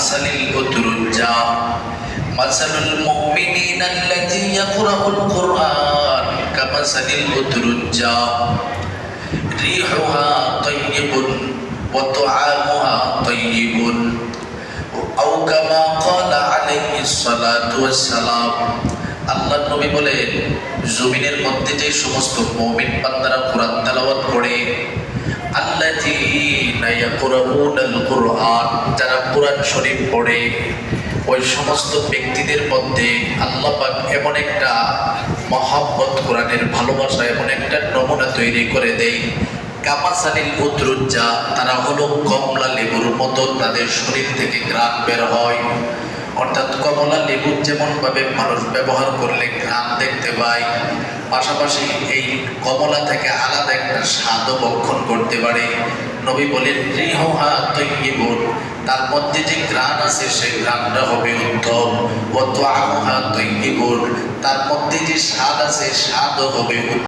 কামাসালিল উতরুজ্জা মাসালুল মুমিনিনা আল্লাযী ইয়াকরাউল কুরআন কামাসালিল উতরুজ্জা রিহুহা তাইয়্যিবুন ওয়া তুআমুহা তাইয়্যিবুন আও কামা ক্বালা আলাইহিস সালাতু আল্লাহ নবী বলেন, জমিনের মধ্যে যে সমস্ত মুমিন বান্দারা কোরআন তেলাওয়াত করে কুরআন, যারা কোরআন শরীফ পড়ে ওই সমস্ত ব্যক্তিদের মধ্যে আল্লাহ পাক এমন একটা মহাব্বত কোরআনের ভালোবাসা, এমন একটা নমুনা তৈরি করে দেয়। কামাসালিল উদ্রুজ্জা, তারা হলো কমলা লেবুর মতো, তাদের শরীর থেকে গ্রাম বের হয়। অর্থাৎ কমলা লেবুর যেমনভাবে মানুষ ব্যবহার করলে গ্রাম দেখতে পায় পাশাপাশি এই কমলা থেকে আলাদা একটা স্বাদও বক্ষণ করতে পারে। নবী বলেন রিহা তৈবুন তার মধ্যে যে গ্রাম আছে সেই গ্রামটা হবে উত্তম। ও তো আহা তৈরি বোন তার মধ্যে যে স্বাদ আছে, স্বাদও হবে